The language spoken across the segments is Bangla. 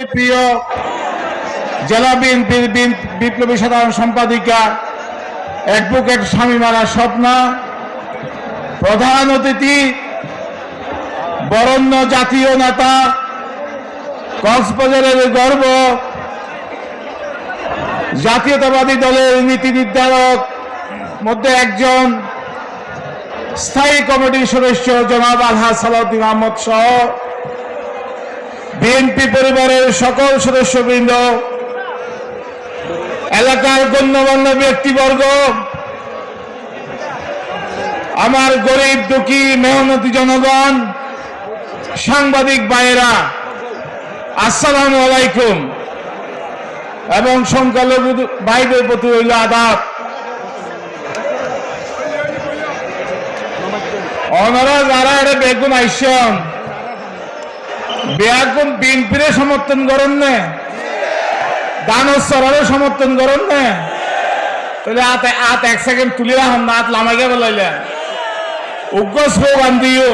প্রিয় জেলা বিএনপির বিপ্লবী সাধারণ সম্পাদিকা অ্যাডভোকেট স্বামীমালা স্বপ্না, প্রধান অতিথি, বরণ্য জাতীয় নেতা, কক্সবাজারের গর্ব, জাতীয়তাবাদী দলের নীতি নির্ধারক, মধ্যে একজন স্থায়ী কমিটির সদস্য জনাব আলহাজ সালাউদ্দিন আহমদ সহ বিএনপি পরিবারের সকল সদস্যবৃন্দ, এলাকার গণ্যমান্য ব্যক্তিবর্গ, আমার গরিব, দুঃখী, মেহনতি জনগণ, সাংবাদিক ভাইয়েরা, আসসালামু আলাইকুম। এবং সংখ্যালঘু ভাইদের প্রতি হইল আদাব। অনারা যারা এটা বেগুন আইসন বেয়াগুন বিএনপিরে সমর্থন করেন না। দানব সরারে সমর্থন করেন না। তাহলে আত আত এক সেকেন্ড তুলি রাখুন, না আত লামাইকে বলাইলেন উগ্র স্লোগান দিও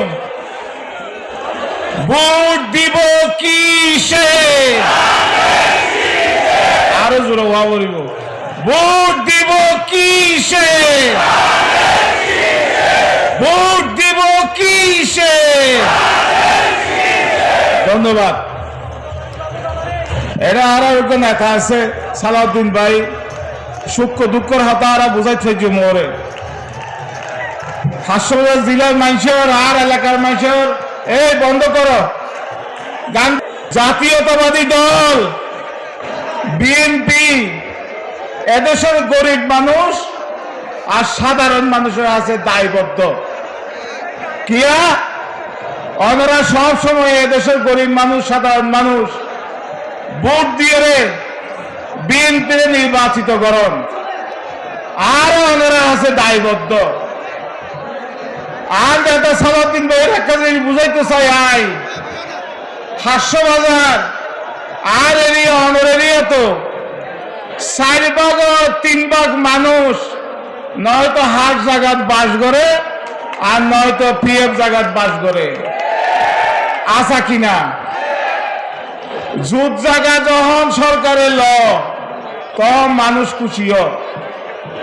ভোট দিব কিসে? আরও জোরে হওয়া বলিব। ভোট দিব কিসে ভোট দিব কিসে ধন্যবাদ। এটা আরও একজন নেতা আছে, সালাউদ্দিন ভাই। সুখ দুঃখর হাতা আরা বুঝাই থাকি মোরে। হাসপাতাল জেলার মানুষের আর এলাকার মানুষের, এই বন্ধ করো। জাতীয়তাবাদী দল, বিএনপি, এদেশের গরিব মানুষ আর সাধারণ মানুষের আছে দায়বদ্ধ। কিয়া? ওনারা সব সময় এদেশের গরিব মানুষ, সাধারণ মানুষ। ভোট দিয়ে রে বিএনপি নির্বাচিত করন আর ওনারা আছে দায়বদ্ধ। আর নেতা সালাউদ্দিন ভাইয়ের একটা জিনিস বুঝাইতে চাই আই। হাস্যবাজার। আর এরিয়া অনর এরিয়া তো চার ভাগ তিন ভাগ মানুষ। নয়তো হাট জাগাত বাস করে, আর নয়তো পিএফ জাগাত বাস করে। আশা কিনা? জুত জায়গা যখন সরকারের ল কম মানুষ খুশিও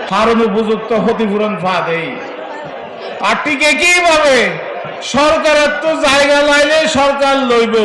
কারণ উপযুক্ত ক্ষতিপূরণ ফা দেই আর টিকে কীভাবে সরকারের তো জায়গা লাইলে সরকার লইব?